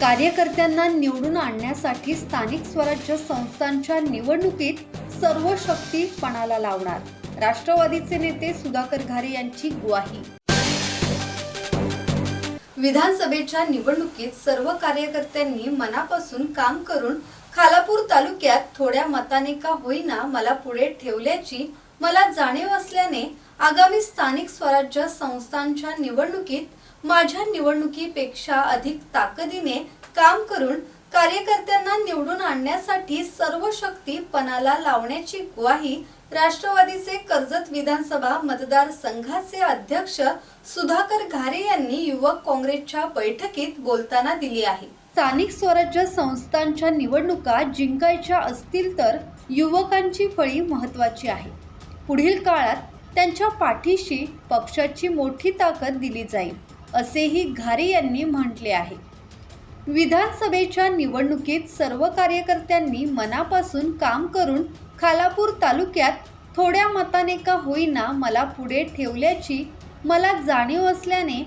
कार्यकर्त्यांना निवडून आणण्यासाठी स्थानिक स्वराज्य संस्थांच्या निवडणुकीत सर्व शक्ती पणाला लावणार. राष्ट्रवादीचे नेते सुधाकर घारे यांची ग्वाही. विधानसभेच्या निवडणुकीत सर्व कार्यकर्त्यांनी मनापासून काम करून खालापूर तालुक्यात थोड्या मताने का होईना मला पुढे ठेवल्याची मला जाणीव असल्याने आगामी स्थानिक स्वराज्य संस्थांच्या निवडणुकीत माझ्या निवडणुकीपेक्षा अधिक ताकदीने काम करून कार्यकर्त्यांना निवडून आणण्यासाठी सर्व शक्ती पणाला लावण्याची ग्वाही राष्ट्रवादीचे कर्जत विधानसभा मतदारसंघाचे अध्यक्ष सुधाकर घारे यांनी युवक काँग्रेसच्या बैठकीत बोलताना दिली आहे. स्थानिक स्वराज्य संस्थांच्या निवडणुका जिंकायच्या असतील तर युवकांची फळी महत्वाची आहे. पुढील काळात त्यांच्या पाठीशी पक्षाची मोठी ताकद दिली जाईल असेही घारे यांनी म्हटले आहे. विधानसभेच्या निवडणुकीत सर्व कार्यकर्त्यांनी मनापासून काम करून खालापूर तालुक्यात थोड्या मताने का होईना मला पुढे ठेवल्याची मला जाणीव असल्याने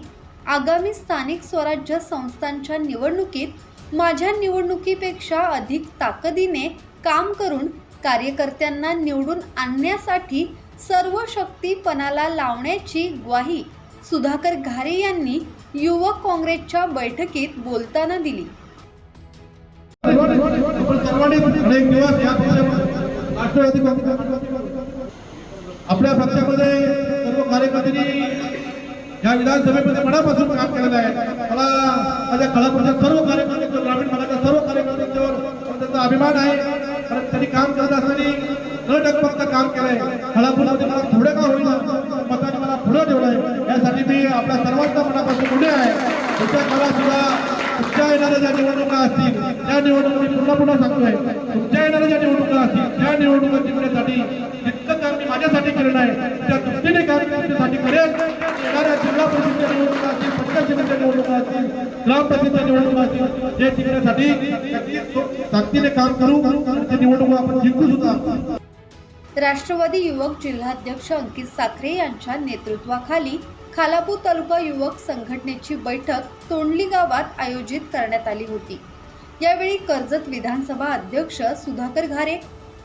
आगामी स्थानिक स्वराज्य संस्थांच्या निवडणुकीत माझ्या निवडणुकीपेक्षा अधिक ताकदीने काम करून कार्यकर्त्यांना निवडून आणण्यासाठी सर्व शक्तीपणाला लावण्याची ग्वाही सुधाकर घारे यांनी युवक काँग्रेसच्या बैठकीत बोलताना दिली. आपल्या पक्षामध्ये सर्व कार्यकर्त्यांनी या विधानसभेमध्ये मनापासून काम केलेलं आहे. मला माझ्या खळापूरच्या सर्व कार्यकर्ते ग्रामीण भागाच्या सर्व कार्यकर्त्यांच्यावर त्यांचा अभिमान आहे. कारण त्यांनी काम करत असताना न डगमगता काम केलंय. खळापूरमध्ये मला थोडे का होईल मताने मला पुढे ठेवलंय यासाठी मी आपल्या पुणे आहे. पुढच्या काळात सुद्धा तुमच्या येणाऱ्या ज्या निवडणुका असतील त्या निवडणुकी पुन्हा पुन्हा सांगतोय. तुमच्या येणाऱ्या ज्या निवडणुका असतील त्या निवडणुका जिंकण्यासाठी जितकं काम मी माझ्यासाठी केलं आहे त्या दुपटीने काम तुमच्यासाठी करेल येणाऱ्या जिल्हा परिषदेच्या निवडणुका असतील पंचायत समितीच्या निवडणुका असतील ग्रामपंचायतच्या निवडणुका असतील जे जिंकण्यासाठी ताकदीने काम करू. ते निवडणुका आपण जिंकू सुद्धा. राष्ट्रवादी युवक जिल्हाध्यक्ष अंकित साखरे यांच्या नेतृत्वाखाली खालापूर तालुका युवक संघटनेची बैठक तोंडली गावात आयोजित करण्यात आली होती. यावेळी कर्जत विधानसभा अध्यक्ष सुधाकर घारे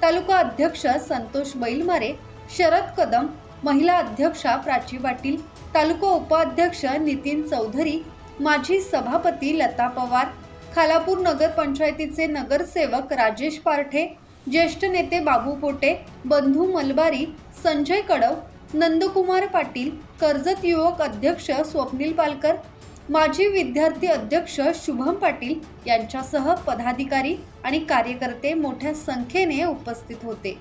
तालुका अध्यक्ष संतोष बैलमारे शरद कदम महिला अध्यक्षा प्राची पाटील तालुका उपाध्यक्ष नितीन चौधरी माजी सभापती लता पवार खालापूर नगर पंचायतीचे नगरसेवक राजेश पारठे ज्येष्ठ नेते बाबू पोटे बंधू मलबारी संजय कडव नंदकुमार पाटील कर्जत युवक अध्यक्ष स्वप्नील पालकर माजी विद्यार्थी अध्यक्ष शुभम पाटील यांच्यासह पदाधिकारी आणि कार्यकर्ते मोठ्या संख्येने उपस्थित होते.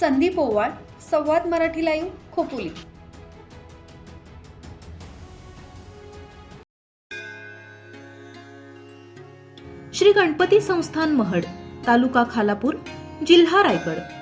संदीप ओवाळ संवाद मराठी लाईव्ह खोपोली. श्री गणपती संस्थान महड तालुका खालापूर जिल्हा रायगड.